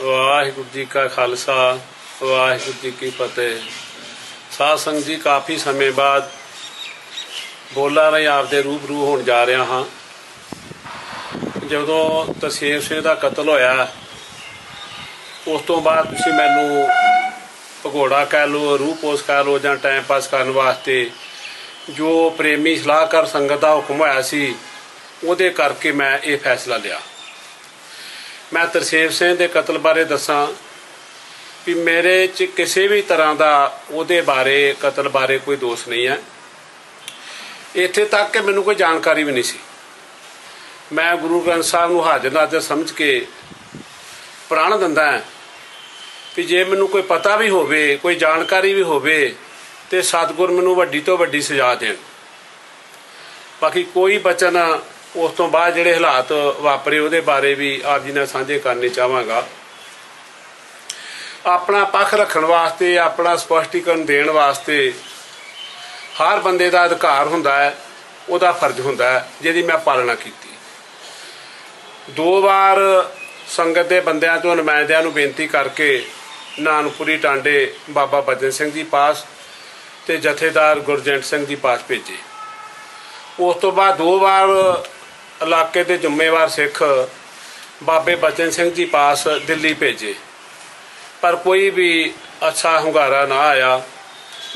ਵਾਹਿਗੁਰੂ ਜੀ ਕਾ ਖਾਲਸਾ, ਵਾਹਿਗੁਰੂ ਜੀ ਕੀ ਫਤਿਹ। ਸਾਧ ਸੰਗਤ ਜੀ, ਕਾਫੀ ਸਮੇਂ ਬਾਅਦ ਬੋਲਾ ਰਹੀ ਆਪਦੇ ਰੂਬਰੂ ਹੋਣ ਜਾ ਰਿਹਾ ਹਾਂ। ਜਦੋਂ ਤਸੀਰ ਸਿੰਘ ਦਾ ਕਤਲ ਹੋਇਆ, ਉਸ ਤੋਂ ਬਾਅਦ ਤੁਸੀਂ ਮੈਨੂੰ ਭਗੋੜਾ ਕਹਿ ਲਓ, ਰੂਹ ਪੋਸ ਕਹਿ ਲਓ ਜਾਂ ਟਾਈਮ ਪਾਸ ਕਰਨ ਵਾਸਤੇ ਜੋ ਪ੍ਰੇਮੀ ਸਲਾਹਕਾਰ ਸੰਗਤ ਦਾ ਹੁਕਮ ਹੋਇਆ ਸੀ, ਉਹਦੇ ਕਰਕੇ ਮੈਂ ਇਹ ਫੈਸਲਾ ਲਿਆ। ਮੈਂ ਤਰਸੇਮ ਸਿੰਘ ਦੇ ਕਤਲ ਬਾਰੇ ਦੱਸਾਂ ਵੀ ਮੇਰੇ 'ਚ ਕਿਸੇ ਵੀ ਤਰ੍ਹਾਂ ਦਾ ਉਹਦੇ ਬਾਰੇ, ਕਤਲ ਬਾਰੇ ਕੋਈ ਦੋਸ਼ ਨਹੀਂ ਹੈ। ਇੱਥੇ ਤੱਕ ਕਿ ਮੈਨੂੰ ਕੋਈ ਜਾਣਕਾਰੀ ਵੀ ਨਹੀਂ ਸੀ। ਮੈਂ ਗੁਰੂ ਗ੍ਰੰਥ ਸਾਹਿਬ ਨੂੰ ਹਾਜ਼ਰ ਨਾਜ਼ਰ ਸਮਝ ਕੇ ਪ੍ਰਾਣ ਦਿੰਦਾ ਹਾਂ ਵੀ ਜੇ ਮੈਨੂੰ ਕੋਈ ਪਤਾ ਵੀ ਹੋਵੇ, ਕੋਈ ਜਾਣਕਾਰੀ ਵੀ ਹੋਵੇ ਤੇ ਸਤਿਗੁਰ ਮੈਨੂੰ ਵੱਡੀ ਤੋਂ ਵੱਡੀ ਸਜ਼ਾ ਦੇਣ। ਬਾਕੀ ਕੋਈ ਬਚਨ ਉਸ ਤੋਂ ਬਾਅਦ ਜਿਹੜੇ ਹਾਲਾਤ ਵਾਪਰੇ, ਉਹਦੇ ਬਾਰੇ ਵੀ ਆਪ ਜੀ ਨਾਲ ਸਾਂਝੇ ਕਰਨੇ ਚਾਹਾਂਗਾ। ਆਪਣਾ ਪੱਖ ਰੱਖਣ ਵਾਸਤੇ, ਆਪਣਾ ਸਪਸ਼ਟੀਕਰਨ ਦੇਣ ਵਾਸਤੇ ਹਰ ਬੰਦੇ ਦਾ ਅਧਿਕਾਰ ਹੁੰਦਾ ਹੈ, ਉਹਦਾ ਫਰਜ਼ ਹੁੰਦਾ ਹੈ, ਜਿਹਦੀ ਮੈਂ ਪਾਲਣਾ ਕੀਤੀ। ਦੋ ਵਾਰ ਸੰਗਤ ਦੇ ਬੰਦਿਆਂ ਤੋਂ, ਨੁਮਾਇੰਦਿਆਂ ਨੂੰ ਬੇਨਤੀ ਕਰਕੇ ਨਾਨਪੁਰੀ ਟਾਂਡੇ ਬਾਬਾ ਬਜਨ ਸਿੰਘ ਜੀ ਪਾਸ ਤੇ ਜਥੇਦਾਰ ਗੁਰਜੰਟ ਸਿੰਘ ਜੀ ਪਾਸ ਭੇਜੇ। ਉਸ ਤੋਂ ਬਾਅਦ ਦੋ ਵਾਰ ਇਲਾਕੇ ਦੇ ਜ਼ਿੰਮੇਵਾਰ ਸਿੱਖ ਬਾਬੇ ਬਚਨ ਸਿੰਘ ਜੀ ਪਾਸ ਦਿੱਲੀ ਭੇਜੇ। ਪਰ ਕੋਈ ਵੀ ਅੱਛਾ ਹੁੰਗਾਰਾ ਨਾ ਆਇਆ।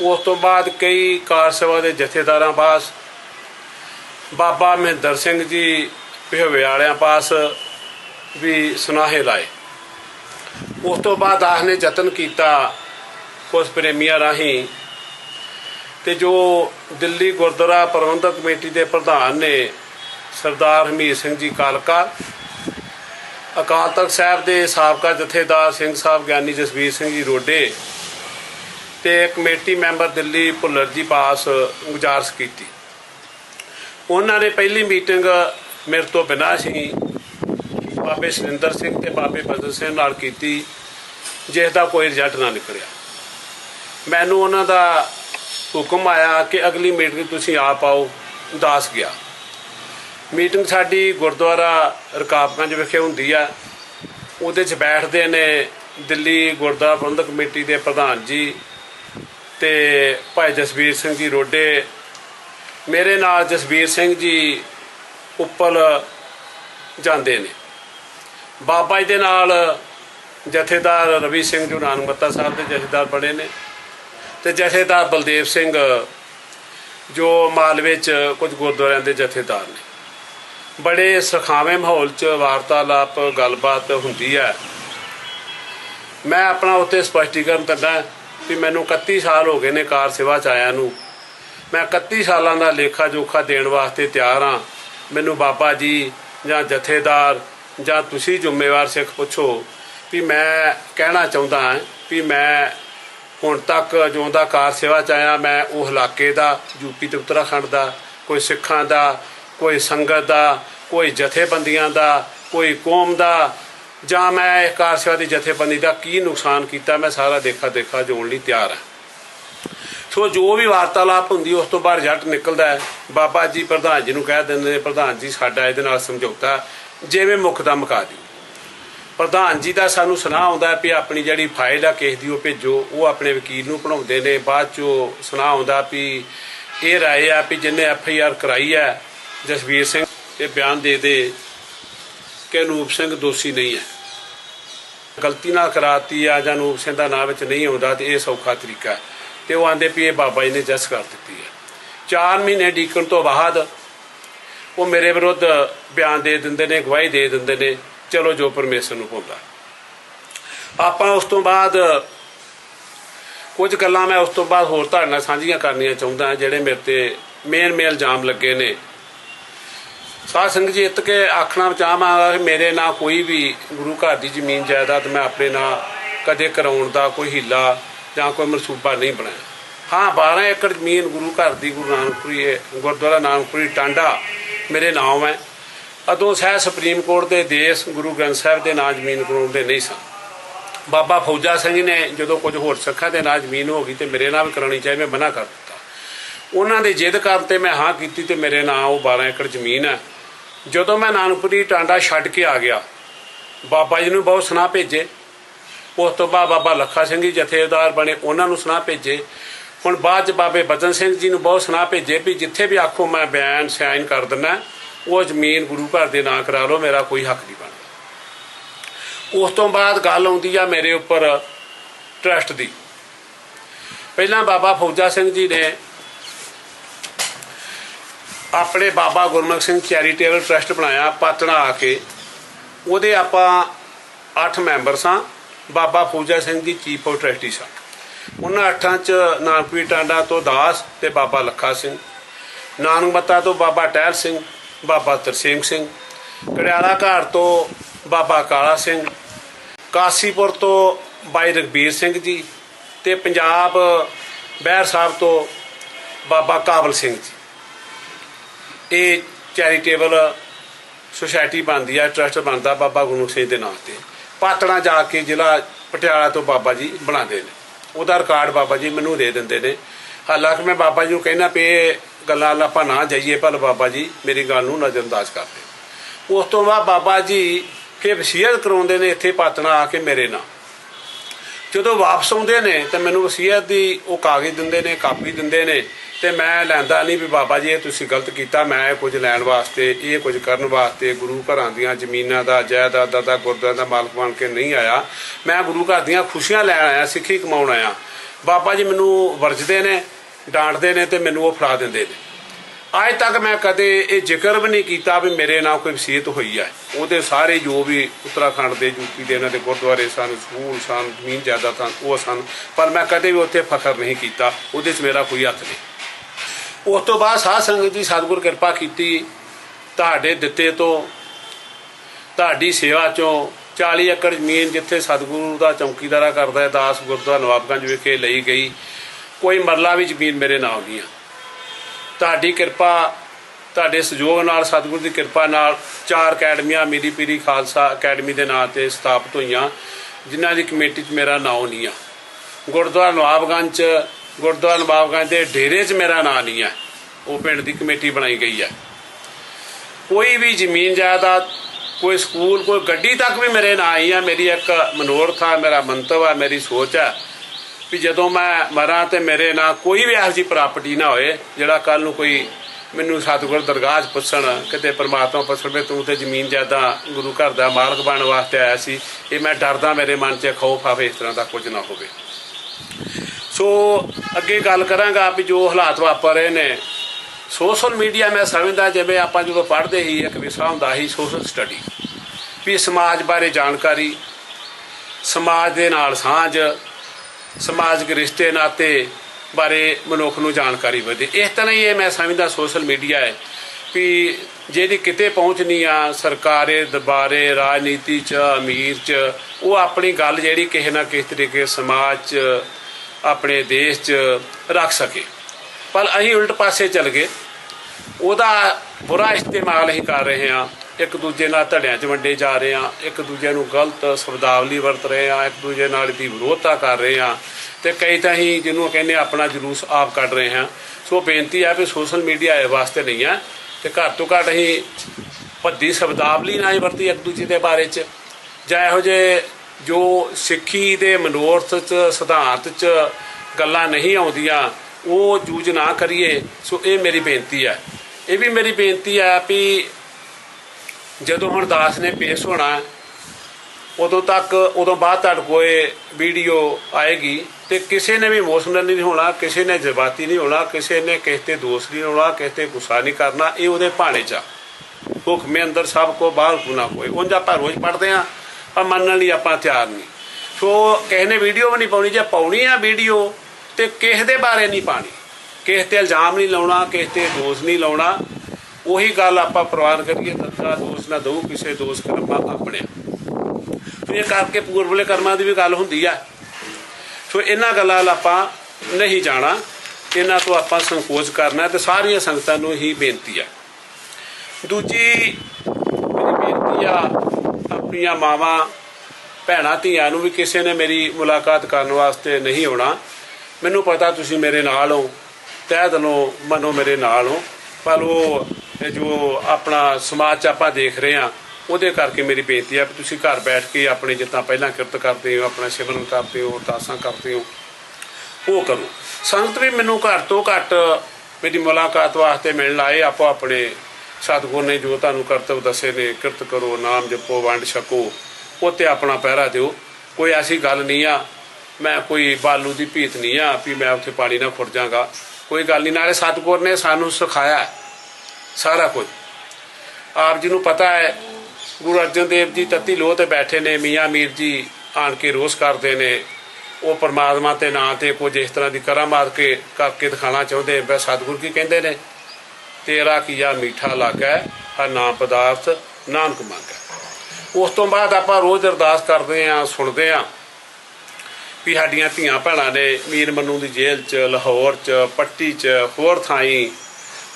ਉਸ ਤੋਂ ਬਾਅਦ ਕਈ ਕਾਰ ਸੇਵਾ ਦੇ ਜਥੇਦਾਰਾਂ ਪਾਸ ਬਾਬਾ ਮਹਿੰਦਰ ਸਿੰਘ ਜੀ ਪਿਹਵੇ ਵਾਲਿਆਂ ਪਾਸ ਵੀ ਸੁਨਾਹੇ ਲਾਏ। ਉਸ ਤੋਂ ਬਾਅਦ ਆਹ ਨੇ ਯਤਨ ਕੀਤਾ ਕੁਝ ਪ੍ਰੇਮੀਆਂ ਰਾਹੀਂ ਤੇ ਜੋ ਦਿੱਲੀ ਗੁਰਦੁਆਰਾ ਪ੍ਰਬੰਧਕ ਕਮੇਟੀ ਦੇ ਪ੍ਰਧਾਨ ਨੇ ਸਰਦਾਰ ਹਮੀਰ ਸਿੰਘ ਜੀ ਕਾਲਕਾ, ਅਕਾਲ ਤਖਤ ਸਾਹਿਬ ਦੇ ਸਾਬਕਾ ਜਥੇਦਾਰ ਸਿੰਘ ਸਾਹਿਬ ਗਿਆਨੀ ਜਸਵੀਰ ਸਿੰਘ ਜੀ ਰੋਡੇ ਤੇ ਕਮੇਟੀ ਮੈਂਬਰ ਦਿੱਲੀ ਭੁੱਲਰ ਜੀ ਪਾਸ ਗੁਜ਼ਾਰਸ਼ ਕੀਤੀ। ਉਹਨਾਂ ਨੇ ਪਹਿਲੀ ਮੀਟਿੰਗ ਮੇਰੇ ਤੋਂ ਬਿਨਾਂ ਸੀ, ਬਾਬੇ ਸੁਰਿੰਦਰ ਸਿੰਘ ਤੇ ਬਾਬੇ ਬਦਲ ਸਿੰਘ ਨਾਲ ਕੀਤੀ, ਜਿਸ ਦਾ ਕੋਈ ਰਿਜ਼ਲਟ ਨਾ ਨਿਕਲਿਆ। ਮੈਨੂੰ ਉਹਨਾਂ ਦਾ ਹੁਕਮ ਆਇਆ ਕਿ ਅਗਲੀ ਮੀਟਿੰਗ ਤੁਸੀਂ ਆਪ ਆਓ, ਦਾਸ ਗਿਆ। ਮੀਟਿੰਗ ਸਾਡੀ ਗੁਰਦੁਆਰਾ ਰਕਾਬਗੰਜ ਵਿਖੇ ਹੁੰਦੀ ਆ। ਉਹਦੇ 'ਚ ਬੈਠਦੇ ਨੇ ਦਿੱਲੀ ਗੁਰਦੁਆਰਾ ਪ੍ਰਬੰਧਕ ਕਮੇਟੀ ਦੇ ਪ੍ਰਧਾਨ ਜੀ ਤੇ ਭਾਈ ਜਸਵੀਰ ਸਿੰਘ ਜੀ ਰੋਡੇ। ਮੇਰੇ ਨਾਲ ਜਸਵੀਰ ਸਿੰਘ ਜੀ ਉੱਪਰ ਜਾਂਦੇ ਨੇ। ਬਾਬਾ ਜੀ ਦੇ ਨਾਲ ਜਥੇਦਾਰ ਰਵੀ ਸਿੰਘ ਜੋ ਨਾਨਕਮੱਤਾ ਸਾਹਿਬ ਦੇ ਜਥੇਦਾਰ ਬਣੇ ਨੇ ਤੇ ਜਥੇਦਾਰ ਬਲਦੇਵ ਸਿੰਘ ਜੋ ਮਾਲਵੇ ਚ ਕੁਝ ਗੁਰਦੁਆਰਿਆਂ ਦੇ ਜਥੇਦਾਰ ਨੇ। ਬੜੇ ਸਖਾਵੇਂ ਮਾਹੌਲ ਚ ਵਾਰਤਾਲਾਪ, ਗੱਲਬਾਤ ਹੁੰਦੀ ਹੈ। ਮੈਂ ਆਪਣਾ ਉੱਤੇ ਸਪਸ਼ਟੀਕਰਨ ਦਿੰਦਾ ਵੀ ਮੈਨੂੰ 31 ਸਾਲ ਹੋ ਗਏ ਨੇ ਕਾਰ ਸੇਵਾ ਚ ਆਇਆ ਨੂੰ। ਮੈਂ 31 ਸਾਲਾਂ ਦਾ ਲੇਖਾ ਜੋਖਾ ਦੇਣ ਵਾਸਤੇ ਤਿਆਰ ਹਾਂ। ਮੈਨੂੰ ਬਾਬਾ ਜੀ ਜਾਂ ਜਥੇਦਾਰ ਜਾਂ ਤੁਸੀਂ ਜ਼ਿੰਮੇਵਾਰ ਸਿੱਖ ਪੁੱਛੋ ਵੀ ਮੈਂ ਕਹਿਣਾ ਚਾਹੁੰਦਾ ਹਾਂ ਵੀ ਮੈਂ ਹੁਣ ਤੱਕ ਜਿਉਂ ਦਾ ਕਾਰ ਸੇਵਾ ਚ ਆਇਆ, ਮੈਂ ਉਹ ਇਲਾਕੇ ਦਾ ਯੂਪੀ ਤੇ ਉੱਤਰਾਖੰਡ ਦਾ, ਕੋਈ ਸਿੱਖਾਂ ਦਾ ਕੋਈ ਸੰਗਤ ਦਾ, ਕੋਈ ਜਥੇਬੰਦੀਆਂ ਦਾ, ਕੋਈ ਕੌਮ ਦਾ, ਜਾਂ ਮੈਂ ਇਹ ਕਾਰ ਸੇਵਾ ਦੀ ਜਥੇਬੰਦੀ ਦਾ ਕੀ ਨੁਕਸਾਨ ਕੀਤਾ, ਮੈਂ ਸਾਰਾ ਦੇਖਾ ਦੇਖਾ ਜੋੜਨ ਲਈ ਤਿਆਰ ਹਾਂ। ਸੋ ਜੋ ਵੀ ਵਾਰਤਾਲਾਪ ਹੁੰਦੀ, ਉਸ ਤੋਂ ਬਾਅਦ ਰਿਜ਼ਲਟ ਨਿਕਲਦਾ ਹੈ। ਬਾਬਾ ਜੀ ਪ੍ਰਧਾਨ ਜੀ ਨੂੰ ਕਹਿ ਦਿੰਦੇ ਨੇ, ਪ੍ਰਧਾਨ ਜੀ, ਸਾਡਾ ਇਹਦੇ ਨਾਲ ਸਮਝੌਤਾ ਜਿਵੇਂ ਮੁੱਖ ਦਾ ਮੁਕਾ ਦਿਓ। ਪ੍ਰਧਾਨ ਜੀ ਦਾ ਸਾਨੂੰ ਸੁਨਾਹ ਆਉਂਦਾ ਵੀ ਆਪਣੀ ਜਿਹੜੀ ਫਾਈਲ ਆ, ਕਿਸੇ ਦੀ ਉਹ ਭੇਜੋ। ਉਹ ਆਪਣੇ ਵਕੀਲ ਨੂੰ ਪੜਾਉਂਦੇ ਨੇ। ਬਾਅਦ ਚੋਂ ਸੁਨਾਹ ਆਉਂਦਾ ਵੀ ਇਹ ਰਾਏ ਆ ਵੀ ਜਿਹਨੇ ਐਫ ਆਈ ਆਰ ਕਰਾਈ ਹੈ ਜਸਵੀਰ ਸਿੰਘ, ਇਹ ਬਿਆਨ ਦੇ ਦੇ ਕਿ ਅਨੂਪ ਸਿੰਘ ਦੋਸ਼ੀ ਨਹੀਂ ਹੈ। ਗਲਤੀ ਨਾਲ ਕਰਾਤੀ ਆ ਜਾਂ ਅਨੂਪ ਸਿੰਘ ਦਾ ਨਾਂ ਵਿੱਚ ਨਹੀਂ ਆਉਂਦਾ ਤੇ ਇਹ ਸੌਖਾ ਤਰੀਕਾ ਹੈ। ਤੇ ਉਹ ਆਂਦੇ ਵੀ ਇਹ ਬਾਬਾ ਜੀ ਨੇ ਜਸ ਕਰ ਦਿੱਤੀ ਹੈ। 4 ਮਹੀਨੇ ਡੀਕਣ ਤੋਂ ਬਾਅਦ ਉਹ ਮੇਰੇ ਵਿਰੁੱਧ ਬਿਆਨ ਦੇ ਦਿੰਦੇ ਨੇ, ਗਵਾਹੀ ਦੇ ਦਿੰਦੇ ਨੇ। ਚਲੋ ਜੋ ਪਰਮੇਸ਼ਰ ਨੂੰ ਹੁੰਦਾ। ਆਪਾਂ ਉਸ ਤੋਂ ਬਾਅਦ ਕੁਝ ਗੱਲਾਂ ਮੈਂ ਉਸ ਤੋਂ ਬਾਅਦ ਹੋਰ ਤੁਹਾਡੇ ਨਾਲ ਸਾਂਝੀਆਂ ਕਰਨੀਆਂ ਚਾਹੁੰਦਾ, ਜਿਹੜੇ ਮੇਰੇ ਤੇ ਮੇਨ ਮੇਲ ਜਾਮ ਲੱਗੇ ਨੇ। ਸਾਧ ਸੰਗਤ ਜੀ ਇੱਤ ਕੇ ਆਖਣਾ ਚਾਹਾਂਗਾ ਕਿ ਮੇਰੇ ਨਾਲ ਕੋਈ ਵੀ ਗੁਰੂ ਘਰ ਦੀ ਜ਼ਮੀਨ ਜਾਇਦਾਦ ਮੈਂ ਆਪਣੇ ਨਾਲ ਕਦੇ ਕਰਾਉਣ ਦਾ ਕੋਈ ਹੀਲਾ ਜਾਂ ਕੋਈ ਮਨਸੂਬਾ ਨਹੀਂ ਬਣਾਇਆ। ਹਾਂ 12 ਏਕੜ ਜ਼ਮੀਨ ਗੁਰੂ ਘਰ ਦੀ, ਗੁਰੂ ਨਾਨਕਪੁਰੀ ਇਹ ਗੁਰਦੁਆਰਾ ਨਾਨਕਪੁਰੀ ਟਾਂਡਾ ਮੇਰੇ ਨਾਮ ਹੈ। ਅਦੋਂ ਸਹਿ ਸੁਪਰੀਮ ਕੋਰਟ ਦੇ ਦੇਸ਼ ਗੁਰੂ ਗ੍ਰੰਥ ਸਾਹਿਬ ਦੇ ਨਾਂ ਜ਼ਮੀਨ ਕਰਾਉਣ ਦੇ ਨਹੀਂ ਸਨ ਬਾਬਾ ਫੌਜਾ ਸਿੰਘ ਨੇ ਜਦੋਂ ਕੁਝ ਹੋਰ ਸਿੱਖਾਂ ਦੇ ਨਾਂ ਜ਼ਮੀਨ ਹੋ ਗਈ ਤੇ ਮੇਰੇ ਨਾਲ ਵੀ ਕਰਾਉਣੀ ਚਾਹੀਦੀ ਮੈਂ ਮਨਾ ਕਰ ਦਿੱਤਾ। ਉਹਨਾਂ ਦੀ ਜਿੱਦ ਕਰਨ ਤੇ ਮੈਂ ਹਾਂ ਕੀਤੀ ਤੇ ਮੇਰੇ ਨਾਂ ਉਹ 12 ਏਕੜ ਜ਼ਮੀਨ ਹੈ। ਜਦੋਂ ਮੈਂ ਨਾਨਕਪੁਰੀ ਟਾਂਡਾ ਛੱਡ ਕੇ ਆ ਗਿਆ, ਬਾਬਾ ਜੀ ਨੂੰ ਬਹੁਤ ਸੁਨਾਹ ਭੇਜੇ। ਉਸ ਤੋਂ ਬਾਅਦ ਬਾਬਾ ਲੱਖਾ ਸਿੰਘ ਜੀ ਜਥੇਦਾਰ ਬਣੇ, ਉਹਨਾਂ ਨੂੰ ਸੁਣਾ ਭੇਜੇ। ਹੁਣ ਬਾਅਦ ਚ ਬਾਬੇ ਬਚਨ ਸਿੰਘ ਜੀ ਨੂੰ ਬਹੁਤ ਸੁਣਾ ਭੇਜੇ ਵੀ ਜਿੱਥੇ ਵੀ ਆਖੋ ਮੈਂ ਬਿਆਨ ਸਾਈਨ ਕਰ ਦਿੰਦਾ, ਉਹ ਜ਼ਮੀਨ ਗੁਰੂ ਘਰ ਦੇ ਨਾਂ ਕਰਾ ਲਓ, ਮੇਰਾ ਕੋਈ ਹੱਕ ਨਹੀਂ ਬਣਦਾ। ਉਸ ਤੋਂ ਬਾਅਦ ਗੱਲ ਆਉਂਦੀ ਆ ਮੇਰੇ ਉੱਪਰ ਟਰਸਟ ਦੀ। ਪਹਿਲਾਂ ਬਾਬਾ ਫੌਜਾ ਸਿੰਘ ਜੀ ਨੇ ਆਪਣੇ ਬਾਬਾ ਗੁਰਮੁਖ ਸਿੰਘ ਚੈਰੀਟੇਬਲ ਟਰਸਟ ਬਣਾਇਆ ਪਾਤਣਾ ਆ ਕੇ। ਉਹਦੇ ਆਪਾਂ 8 ਮੈਂਬਰ ਸਾਂ, ਬਾਬਾ ਫੌਜਾ Singh ji, chief of trustee ਸਾਂ। ਉਹਨਾਂ ਅੱਠਾਂ ਚ ਨਾਨਕਪੁਰੀ ਟਾਂਡਾ ਤੋਂ ਦਾਸ ਤੇ ਬਾਬਾ ਲੱਖਾ ਸਿੰਘ। ਨਾਨਕ ਮੱਤਾ ਤੋਂ ਬਾਬਾ ਟਹਿਲ ਸਿੰਘ, ਬਾਬਾ ਤਰਸੇਮ ਸਿੰਘ। ਕੜਿਆਲਾ ਘਾਟ ਤੋਂ ਬਾਬਾ ਕਾਲਾ ਸਿੰਘ। ਕਾਸੀਪੁਰ ਤੋਂ ਬਾਈ ਰਗਬੀਰ ਸਿੰਘ ਜੀ ਤੇ ਪੰਜਾਬ ਬਹਿਰ ਸਾਹਿਬ ਤੋਂ ਬਾਬਾ ਕਾਬਲ ਸਿੰਘ ਜੀ। ਇਹ ਚੈਰੀਟੇਬਲ ਸੁਸਾਇਟੀ ਬਣਦੀ ਆ ਟਰਸਟ ਬਣਦਾ ਬਾਬਾ ਗੁਰਮੁਖ ਸਿੰਘ ਦੇ ਨਾਂ ਤੇ। ਪਾਤੜਾ ਜਾ ਕੇ ਜ਼ਿਲ੍ਹਾ ਪਟਿਆਲਾ ਤੋਂ ਬਾਬਾ ਜੀ ਬਣਾਉਂਦੇ ਨੇ। ਉਹਦਾ ਰਿਕਾਰਡ ਬਾਬਾ ਜੀ ਮੈਨੂੰ ਦੇ ਦਿੰਦੇ ਨੇ। ਹਾਲਾਂਕਿ ਮੈਂ ਬਾਬਾ ਜੀ ਨੂੰ ਕਹਿਣਾ ਵੀ ਇਹ ਗੱਲਾਂ ਵੱਲ ਆਪਾਂ ਨਾ ਜਾਈਏ, ਪਰ ਬਾਬਾ ਜੀ ਮੇਰੀ ਗੱਲ ਨੂੰ ਨਜ਼ਰਅੰਦਾਜ਼ ਕਰਦੇ ਉਸ ਤੋਂ ਬਾਅਦ ਬਾਬਾ ਜੀ ਫਿਰ ਵਸੀਅਤ ਕਰਾਉਂਦੇ ਨੇ ਇੱਥੇ ਪਾਤਣਾ ਆ ਕੇ ਮੇਰੇ ਨਾਲ ਜਦੋਂ ਵਾਪਸ ਆਉਂਦੇ ਨੇ ਤਾਂ ਮੈਨੂੰ ਵਸੀਅਤ ਦੀ ਉਹ ਕਾਗਜ਼ ਦਿੰਦੇ ਨੇ, ਕਾਪੀ ਦਿੰਦੇ ਨੇ। ਤੇ ਮੈਂ ਲੈਂਦਾ ਨਹੀਂ ਵੀ ਬਾਬਾ ਜੀ, ਇਹ ਤੁਸੀਂ ਗਲਤ ਕੀਤਾ। ਮੈਂ ਇਹ ਕੁਝ ਲੈਣ ਵਾਸਤੇ, ਇਹ ਕੁਝ ਕਰਨ ਵਾਸਤੇ ਗੁਰੂ ਘਰਾਂ ਦੀਆਂ ਜ਼ਮੀਨਾਂ ਦਾ, ਜਾਇਦਾਦਾਂ ਦਾ, ਗੁਰਦੁਆਰਿਆਂ ਦਾ ਮਾਲਕ ਬਣ ਕੇ ਨਹੀਂ ਆਇਆ। ਮੈਂ ਗੁਰੂ ਘਰ ਦੀਆਂ ਖੁਸ਼ੀਆਂ ਲੈਣ ਆਇਆ, ਸਿੱਖੀ ਕਮਾਉਣ ਆਇਆ। ਬਾਬਾ ਜੀ ਮੈਨੂੰ ਵਰਜਦੇ ਨੇ, ਡਾਂਟਦੇ ਨੇ ਤੇ ਮੈਨੂੰ ਉਹ ਫੜਾ ਦਿੰਦੇ ਨੇ। ਅੱਜ ਤੱਕ ਮੈਂ ਕਦੇ ਇਹ ਜ਼ਿਕਰ ਵੀ ਨਹੀਂ ਕੀਤਾ ਵੀ ਮੇਰੇ ਨਾਲ ਕੋਈ ਵਸੀਅਤ ਹੋਈ ਹੈ ਉਹਦੇ ਸਾਰੇ ਜੋ ਵੀ ਉੱਤਰਾਖੰਡ ਦੇ ਯੂਪੀ ਦੇ, ਇਹਨਾਂ ਦੇ ਗੁਰਦੁਆਰੇ ਸਨ, ਸਕੂਲ ਸਨ, ਜ਼ਮੀਨ ਜਾਇਦਾਦ ਸਨ, ਉਹ ਸਨ। ਪਰ ਮੈਂ ਕਦੇ ਵੀ ਉੱਥੇ ਫਖਰ ਨਹੀਂ ਕੀਤਾ। ਉਹਦੇ 'ਚ ਮੇਰਾ ਕੋਈ ਹੱਥ ਨਹੀਂ। ਉਸ ਤੋਂ ਬਾਅਦ ਸਾਧ ਸੰਗਤ ਦੀ ਸਤਿਗੁਰ ਕਿਰਪਾ ਕੀਤੀ ਤੁਹਾਡੇ ਦਿੱਤੇ ਤੋਂ, ਤੁਹਾਡੀ ਸੇਵਾ ਚੋਂ 40 ਏਕੜ ਜ਼ਮੀਨ ਜਿੱਥੇ ਸਤਿਗੁਰੂ ਦਾ ਚੌਕੀਦਾਰਾ ਕਰਦਾ ਹੈ, ਦਾਸ ਗੁਰਦੁਆਰਾ ਨਵਾਬਗੰਜ ਵਿਖੇ ਲਈ ਗਈ, ਕੋਈ ਮਰਲਾ ਵੀ ਜ਼ਮੀਨ ਮੇਰੇ ਨਾਮ ਹੋ ਗਈਆਂ ਤੁਹਾਡੀ ਕਿਰਪਾ, ਤੁਹਾਡੇ ਸਹਿਯੋਗ ਨਾਲ, ਸਤਿਗੁਰੂ ਦੀ ਕਿਰਪਾ ਨਾਲ ਚਾਰ ਅਕੈਡਮੀਆਂ ਮੇਰੀ ਪੀਰੀ ਖਾਲਸਾ ਅਕੈਡਮੀ ਦੇ ਨਾਂ ਤੇ ਸਥਾਪਿਤ ਹੋਈਆਂ, ਜਿਨ੍ਹਾਂ ਦੀ ਕਮੇਟੀ 'ਚ ਮੇਰਾ ਨਾਮ ਨਹੀਂ ਆ। ਗੁਰਦੁਆਰਾ ਨਵਾਬਗੰਜ 'ਚ ਗੁਰਦੁਆਰਾ ਨਵਾਬਗੰਜ ਦੇ ਡੇਰੇ 'ਚ ਮੇਰਾ ਨਾਂ ਨਹੀਂ ਹੈ। ਉਹ ਪਿੰਡ ਦੀ ਕਮੇਟੀ ਬਣਾਈ ਗਈ ਹੈ। ਕੋਈ ਵੀ ਜ਼ਮੀਨ ਜਾਇਦਾਦ, ਕੋਈ ਸਕੂਲ, ਕੋਈ ਗੱਡੀ ਤੱਕ ਵੀ ਮੇਰੇ ਨਾਂ ਆਈ ਆ ਮੇਰੀ ਇੱਕ ਮਨੋਰਥ ਆ ਮੇਰਾ ਮੰਤਵ ਆ ਮੇਰੀ ਸੋਚ ਆ ਵੀ ਜਦੋਂ ਮੈਂ ਮਰਾਂ ਤੇ ਮੇਰੇ ਨਾਂ ਕੋਈ ਵੀ ਇਹੋ ਜਿਹੀ ਪ੍ਰਾਪਰਟੀ ਨਾ ਹੋਏ, ਜਿਹੜਾ ਕੱਲ ਨੂੰ ਕੋਈ ਮੈਨੂੰ ਸਤਿਗੁਰ ਦਰਗਾਹ 'ਚ ਪੁੱਛਣ, ਕਿਤੇ ਪਰਮਾਤਮਾ ਪੁੱਛਣ ਵੀ ਤੂੰ ਤੇ ਜ਼ਮੀਨ ਜਾਇਦਾਦ ਗੁਰੂ ਘਰ ਦਾ ਮਾਲਕ ਬਣਨ ਵਾਸਤੇ ਆਇਆ ਸੀ, ਇਹ ਮੈਂ ਡਰਦਾ ਮੇਰੇ ਮਨ 'ਚ ਖੌਫ ਆਵੇ, ਇਸ ਤਰ੍ਹਾਂ ਦਾ ਕੁਝ ਨਾ ਹੋਵੇ। ਸੋ ਅੱਗੇ ਗੱਲ ਕਰਾਂਗਾ ਵੀ ਜੋ ਹਾਲਾਤ ਵਾਪਰ ਰਹੇ ਨੇ। ਸੋਸ਼ਲ ਮੀਡੀਆ ਮੈਂ ਸਮਝਦਾ ਜਿਵੇਂ ਆਪਾਂ ਜਦੋਂ ਪੜ੍ਹਦੇ ਹੀ ਇੱਕ ਵਿਸ਼ਾ ਹੁੰਦਾ ਸੀ ਸੋਸ਼ਲ ਸਟੱਡੀ। ਵੀ ਸਮਾਜ ਬਾਰੇ ਜਾਣਕਾਰੀ, ਸਮਾਜ ਦੇ ਨਾਲ ਸਾਂਝ, ਸਮਾਜਿਕ ਰਿਸ਼ਤੇ ਨਾਤੇ ਬਾਰੇ ਮਨੁੱਖ ਨੂੰ ਜਾਣਕਾਰੀ ਵਧੇ। ਇਸ ਤਰ੍ਹਾਂ ਹੀ ਇਹ ਮੈਂ ਸਮਝਦਾ ਸੋਸ਼ਲ ਮੀਡੀਆ ਹੈ ਵੀ ਜਿਹਦੀ ਕਿਤੇ ਪਹੁੰਚ ਨਹੀਂ ਆ, ਸਰਕਾਰੇ, ਦਰਬਾਰੇ, ਰਾਜਨੀਤੀ ਚ, ਅਮੀਰ ਚ, ਉਹ ਆਪਣੀ ਗੱਲ ਜਿਹੜੀ ਕਿਸੇ ਨਾ ਕਿਸੇ ਤਰੀਕੇ ਸਮਾਜ ਚ ਆਪਣੇ ਦੇਸ਼ ਚ ਰੱਖ ਸਕੇ। ਪਰ ਅਸੀਂ ਉਲਟ ਪਾਸੇ ਚੱਲ ਗਏ। ਉਹਦਾ ਬੁਰਾ ਇਸਤੇਮਾਲ ਅਸੀਂ ਕਰ ਰਹੇ ਹਾਂ। ਇੱਕ ਦੂਜੇ ਨਾਲ ਧੜਿਆਂ 'ਚ ਵੰਡੇ ਜਾ ਰਹੇ ਹਾਂ। ਇੱਕ ਦੂਜੇ ਨੂੰ ਗਲਤ ਸ਼ਬਦਾਵਲੀ ਵਰਤ ਰਹੇ ਹਾਂ। ਇੱਕ ਦੂਜੇ ਨਾਲ ਦੀ ਵਿਰੋਧਤਾ ਕਰ ਰਹੇ ਹਾਂ। ਤੇ ਕਈ ਤਾਂ ਅਸੀਂ ਜਿਹਨੂੰ ਕਹਿੰਦੇ ਆਪਣਾ ਜਲੂਸ ਆਪ ਕੱਢ ਰਹੇ ਹਾਂ। ਸੋ ਬੇਨਤੀ ਹੈ ਵੀ ਸੋਸ਼ਲ ਮੀਡੀਆ ਇਹ ਵਾਸਤੇ ਨਹੀਂ ਹੈ। ਤੇ ਘੱਟ ਤੋਂ ਘੱਟ ਅਸੀਂ ਭੱਦੀ ਸ਼ਬਦਾਵਲੀ ਨਾ ਹੀ ਵਰਤੀ ਇੱਕ ਦੂਜੇ ਦੇ ਬਾਰੇ 'ਚ। ਜਾਂ ਇਹੋ ਜਿਹੇ ਜੋ ਸਿੱਖੀ ਦੇ ਮਨੋਰਥ 'ਚ, ਸਿਧਾਂਤ 'ਚ ਗੱਲਾਂ ਨਹੀਂ ਆਉਂਦੀਆਂ, ਉਹ ਜੂਝ ਨਾ ਕਰੀਏ। ਸੋ ਇਹ ਮੇਰੀ ਬੇਨਤੀ ਹੈ। ਇਹ ਵੀ ਮੇਰੀ ਬੇਨਤੀ ਹੈ ਵੀ ਜਦੋਂ ਹੁਣ ਦਾਸ ਨੇ ਪੇਸ਼ ਹੋਣਾ, ਉਦੋਂ ਤੱਕ, ਉਦੋਂ ਬਾਅਦ ਤੁਹਾਡੇ ਕੋਲ ਵੀਡੀਓ ਆਏਗੀ ਤੇ ਕਿਸੇ ਨੇ ਵੀ ਇਮੋਸ਼ਨਲ ਨਹੀਂ ਹੋਣਾ, ਕਿਸੇ ਨੇ ਜਜ਼ਬਾਤੀ ਨਹੀਂ ਹੋਣਾ, ਕਿਸੇ ਨੇ ਕਿਸੇ ਤੇ ਦੋਸ਼ ਨਹੀਂ ਹੋਣਾ, ਕਿਸੇ ਤੇ ਗੁੱਸਾ ਨਹੀਂ ਕਰਨਾ, ਇਹ ਉਹਦੇ ਭਾਣੇ 'ਚ ਆ। ਹੁਕਮੇ ਅੰਦਰ ਸਭ ਕੋ ਬਾਹਰ ਗੁਨਾ ਕੋਈ ਉਂਝ ਆਪਾਂ ਰੋਜ਼ ਪੜਦੇ ਆ ਪਰ ਮੰਨਣ ਲਈ ਆਪਾਂ ਤਿਆਰ ਨਹੀਂ। ਸੋ ਕਿਸੇ ਨੇ ਵੀਡੀਓ ਵੀ ਨਹੀਂ ਪਾਉਣੀ, ਜੇ ਪਾਉਣੀ ਆ ਵੀਡੀਓ, ਤੇ ਕਿਸੇ ਦੇ ਬਾਰੇ ਨਹੀਂ ਪਾਣੀ। ਕਿਸੇ ਤੇ ਇਲਜ਼ਾਮ ਨਹੀਂ ਲਾਉਣਾ, ਕਿਸੇ ਤੇ ਦੋਸ਼ ਨਹੀਂ ਲਾਉਣਾ। ਉਹੀ ਗੱਲ ਆਪਾਂ ਪ੍ਰਵਾਨ ਕਰੀਏ ਦੂਸਰਾ ਦੋਸ਼ ਨਾ ਦਊ, ਕਿਸੇ ਦੋਸ਼ ਕਰਮਾ ਆਪਣੇ। ਇਹ ਕਰਕੇ ਪੂਰਬਲੇ ਕਰਮਾਂ ਦੀ ਵੀ ਗੱਲ ਹੁੰਦੀ ਆ। ਸੋ ਇਹਨਾਂ ਗੱਲਾਂ ਵੱਲ ਆਪਾਂ ਨਹੀਂ ਜਾਣਾ। ਇਹਨਾਂ ਤੋਂ ਆਪਾਂ ਸੰਕੋਚ ਕਰਨਾ ਤੇ ਸਾਰੀਆਂ ਸੰਗਤਾਂ ਨੂੰ ਹੀ ਬੇਨਤੀ ਆ। ਦੂਜੀ ਮੇਰੀ ਬੇਨਤੀ ਆ ਆਪਣੀਆਂ ਮਾਵਾਂ, ਭੈਣਾਂ, ਧੀਆਂ ਨੂੰ ਵੀ ਕਿਸੇ ਨੇ ਮੇਰੀ ਮੁਲਾਕਾਤ ਕਰਨ ਵਾਸਤੇ ਨਹੀਂ ਆਉਣਾ। ਮੈਨੂੰ ਪਤਾ ਤੁਸੀਂ ਮੇਰੇ ਨਾਲ ਹੋ, ਤਹਿ ਦਿਲੋਂ ਮਨੋਂ ਮੇਰੇ ਨਾਲ ਹੋ, ਪਰ ਉਹ ਜੋ ਆਪਣਾ ਸਮਾਜ ਚ ਆਪਾਂ ਦੇਖ ਰਹੇ ਹਾਂ, ਉਹਦੇ ਕਰਕੇ ਮੇਰੀ ਬੇਨਤੀ ਹੈ ਕਿ ਤੁਸੀਂ ਘਰ ਬੈਠ ਕੇ ਆਪਣੇ ਜਿੱਦਾਂ ਪਹਿਲਾਂ ਕਿਰਤ ਕਰਦੇ ਹੋ, ਆਪਣਾ ਸਿਮਰਨ ਕਰਦੇ ਹੋ ਅਰਦਾਸਾਂ ਕਰਦੇ ਹੋ, ਉਹ ਕਰੋ। ਸੰਗਤ ਵੀ ਮੈਨੂੰ ਘੱਟ ਤੋਂ ਘੱਟ ਮੇਰੀ ਮੁਲਾਕਾਤ ਵਾਸਤੇ ਮਿਲਣ ਆਏ ਆਪੋ ਆਪਣੇ ਸਤਿਗੁਰ ਨੇ ਜੋ ਤੁਹਾਨੂੰ ਕਰਤਵ ਦੱਸੇ ਨੇ, ਕਿਰਤ ਕਰੋ, ਨਾਮ ਜਪੋ, ਵੰਡ ਛਕੋ ਉਹ ਤੇ ਆਪਣਾ ਪਹਿਰਾ ਦਿਓ। ਕੋਈ ਐਸੀ ਗੱਲ ਨਹੀਂ ਆ, ਮੈਂ ਕੋਈ ਬਾਲੂ ਦੀ ਭੀਤ ਨਹੀਂ ਆ ਵੀ ਮੈਂ ਉੱਥੇ ਪਾਣੀ ਨਾਲ ਫੁੱਟ ਜਾਗਾ। ਕੋਈ ਗੱਲ ਨਹੀਂ, ਨਾਲੇ ਸਤਿਗੁਰ ਨੇ ਸਾਨੂੰ ਸਿਖਾਇਆ ਸਾਰਾ ਕੁਝ। ਆਪ ਜੀ ਨੂੰ ਪਤਾ ਹੈ, ਗੁਰੂ ਅਰਜਨ ਦੇਵ ਜੀ ਤਤੀ ਲੋਹ ਤੇ ਬੈਠੇ ਨੇ, ਮੀਆਂ ਮੀਰ ਜੀ ਆਣ ਕੇ ਰੋਸ ਕਰਦੇ ਨੇ। ਉਹ ਪਰਮਾਤਮਾ ਤੇ ਨਾਂ ਤੇ ਕੁਝ ਇਸ ਤਰ੍ਹਾਂ ਦੀ ਕਰਾਮਾਤ ਕੇ ਕਰਕੇ ਦਿਖਾਣਾ ਚਾਹੁੰਦੇ ਬਸ ਸਤਿਗੁਰ ਕੀ ਕਹਿੰਦੇ ਨੇ? ਤੇਰਾ ਕੀਆ ਮਿੱਠਾ ਲੱਗਾ ਹਰ ਨਾਮ ਪਦਾਰਥ, ਨਾਨਕ ਮੰਗਾ। ਉਸ ਤੋਂ ਬਾਅਦ ਆਪਾਂ ਰੋਜ਼ ਅਰਦਾਸ ਕਰਦੇ ਆਂ, ਸੁਣਦੇ ਆਂ ਵੀ ਸਾਡੀਆਂ ਧੀਆਂ ਭੈਣਾਂ ਨੇ ਮੀਰ ਮੰਨੂ ਦੀ ਜੇਲ੍ਹ 'ਚ, ਲਾਹੌਰ 'ਚ, ਪੱਟੀ 'ਚ, ਹੋਰ ਥਾਈਂ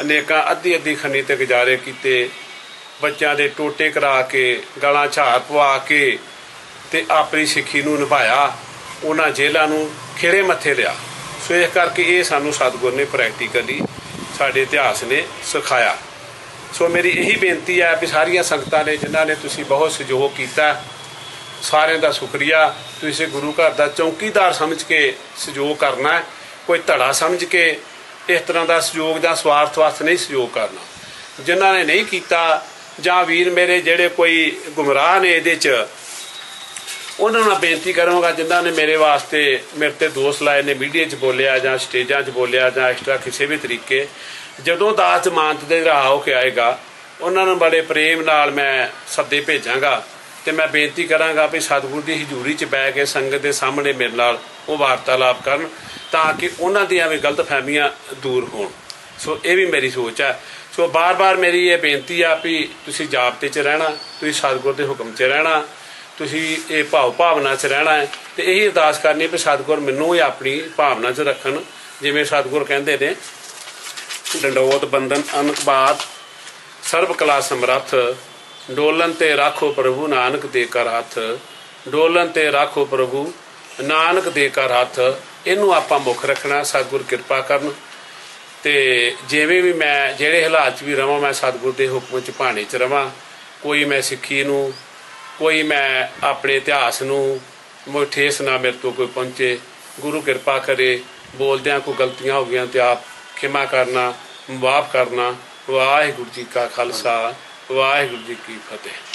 ਅਨੇਕਾਂ ਅੱਧੀ ਅੱਧੀ ਖੰਨੀ ਤੇ ਗੁਜ਼ਾਰੇ ਕੀਤੇ, ਬੱਚਿਆਂ ਦੇ ਟੋਟੇ ਕਰਾ ਕੇ, ਗਲਾਂ ਝਾੜ ਪਵਾ ਕੇ ਤੇ ਆਪਣੀ ਸਿੱਖੀ ਨੂੰ ਨਿਭਾਇਆ, ਉਹਨਾਂ ਜੇਲ੍ਹਾਂ ਨੂੰ ਖੇੜੇ ਮੱਥੇ ਲਿਆ। ਸੋ ਇਸ ਕਰਕੇ ਇਹ ਸਾਨੂੰ ਸਤਿਗੁਰ ਨੇ ਪ੍ਰੈਕਟੀਕਲੀ ਸਾਡੇ ਇਤਿਹਾਸ ਨੇ ਸਿਖਾਇਆ। ਸੋ ਮੇਰੀ ਇਹੀ ਬੇਨਤੀ ਹੈ ਵੀ ਸਾਰੀਆਂ ਸੰਗਤਾਂ ਨੇ, ਜਿਨ੍ਹਾਂ ਨੇ ਤੁਸੀਂ ਬਹੁਤ ਸਹਿਯੋਗ ਕੀਤਾ, ਸਾਰਿਆਂ ਦਾ ਸ਼ੁਕਰੀਆ। ਤੁਸੀਂ ਗੁਰੂ ਘਰ ਦਾ ਚੌਕੀਦਾਰ ਸਮਝ ਕੇ ਸਹਿਯੋਗ ਕਰਨਾ ਕੋਈ ਧੜਾ ਸਮਝ ਕੇ ਇਸ ਤਰ੍ਹਾਂ ਦਾ ਸਹਿਯੋਗ ਜਾਂ ਸਵਾਰਥ ਵਾਸਤੇ ਨਹੀਂ ਸਹਿਯੋਗ ਕਰਨਾ। ਜਿਨ੍ਹਾਂ ਨੇ ਨਹੀਂ ਕੀਤਾ, ਜਾਂ ਵੀਰ ਮੇਰੇ ਜਿਹੜੇ ਕੋਈ ਗੁੰਮਰਾਹ ਨੇ ਇਹਦੇ 'ਚ ਉਹਨਾਂ ਨੂੰ ਬੇਨਤੀ ਕਰਾਂਗਾ ਜਿਨ੍ਹਾਂ ਨੇ ਮੇਰੇ ਵਾਸਤੇ ਮੇਰੇ ਤੇ ਦੋਸ਼ ਲਾਏ ਨੇ, ਮੀਡੀਆ 'ਚ ਬੋਲਿਆ ਜਾਂ ਸਟੇਜਾਂ 'ਚ ਬੋਲਿਆ ਜਾਂ ਐਕਸਟਰਾ ਕਿਸੇ ਵੀ ਤਰੀਕੇ, ਜਦੋਂ ਦਾਸ ਜ਼ਮਾਨਤ ਦੇ ਰਾਹ ਹੋ ਕੇ ਆਏਗਾ, ਉਹਨਾਂ ਨੂੰ ਬੜੇ ਪ੍ਰੇਮ ਨਾਲ ਮੈਂ ਸੱਦੇ ਭੇਜਾਂਗਾ ਤੇ ਮੈਂ ਬੇਨਤੀ ਕਰਾਂਗਾ ਵੀ ਸਤਿਗੁਰ ਦੀ ਹਜ਼ੂਰੀ 'ਚ ਬੈ ਕੇ ਸੰਗਤ ਦੇ ਸਾਹਮਣੇ ਮੇਰੇ ਨਾਲ ਉਹ ਵਾਰਤਾਲਾਪ ਕਰਨ ਤਾਂ ਕਿ ਉਹਨਾਂ ਦੀਆਂ ਵੀ ਗਲਤਫਹਿਮੀਆਂ ਦੂਰ ਹੋਣ। ਸੋ ਇਹ ਵੀ ਮੇਰੀ ਸੋਚ ਹੈ। ਸੋ ਬਾਰ-ਬਾਰ ਮੇਰੀ ਇਹ ਬੇਨਤੀ ਆ ਵੀ ਤੁਸੀਂ ਜਾਬਤੇ 'ਚ ਰਹਿਣਾ, ਤੁਸੀਂ ਸਤਿਗੁਰ ਦੇ ਹੁਕਮ 'ਚ ਰਹਿਣਾ ਤੁਸੀਂ ਇਹ ਭਾਵ ਭਾਵਨਾ 'ਚ ਰਹਿਣਾ ਹੈ ਤੇ ਇਹੀ ਅਰਦਾਸ ਕਰਨੀ ਵੀ ਸਤਿਗੁਰ ਮੈਨੂੰ ਵੀ ਆਪਣੀ ਭਾਵਨਾ 'ਚ ਰੱਖਣ, ਜਿਵੇਂ ਸਤਿਗੁਰ ਕਹਿੰਦੇ ਨੇ, ਡੰਡੋਤ ਬੰਦਨ ਅਨਕ ਬਾਤ, ਸਰਬ ਕਲਾ ਸਮਰੱਥ, ਡੋਲਨ ਤੇ ਰਾਖੋ ਪ੍ਰਭੂ ਨਾਨਕ ਦੇ ਕਰ ਹੱਥ, ਡੋਲਨ ਤੇ ਰਾਖੋ ਪ੍ਰਭੂ ਨਾਨਕ ਦੇ ਕਰ ਹੱਥ। ਇਹਨੂੰ ਆਪਾਂ ਮੁੱਖ ਰੱਖਣਾ, ਸਤਿਗੁਰ ਕਿਰਪਾ ਕਰਨ। ਤੇ ਜਿਵੇਂ ਵੀ ਮੈਂ, ਜਿਹੜੇ ਹਾਲਾਤ 'ਚ ਵੀ ਰਵਾਂ, ਮੈਂ ਸਤਿਗੁਰ ਦੇ ਹੁਕਮ 'ਚ ਭਾਣੇ 'ਚ ਰਵਾਂ। ਕੋਈ ਮੈਂ ਸਿੱਖੀ ਨੂੰ ਕੋਈ ਮੈਂ ਆਪਣੇ ਇਤਿਹਾਸ ਨੂੰ ਮੋ ਠੇਸ ਨਾ ਮੇਰੇ ਤੋਂ ਕੋਈ ਪਹੁੰਚੇ, ਗੁਰੂ ਕਿਰਪਾ ਕਰੇ, ਬੋਲਦਿਆਂ ਕੋਈ ਗਲਤੀਆਂ ਹੋ ਗਈਆਂ ਤੇ ਆਪ ਖਿਮਾ ਕਰਨਾ, ਮਾਫ ਕਰਨਾ, ਵਾਹਿਗੁਰੂ ਜੀ ਕਾ ਖਾਲਸਾ, ਵਾਹਿਗੁਰੂ ਜੀ ਕੀ ਫਤਿਹ।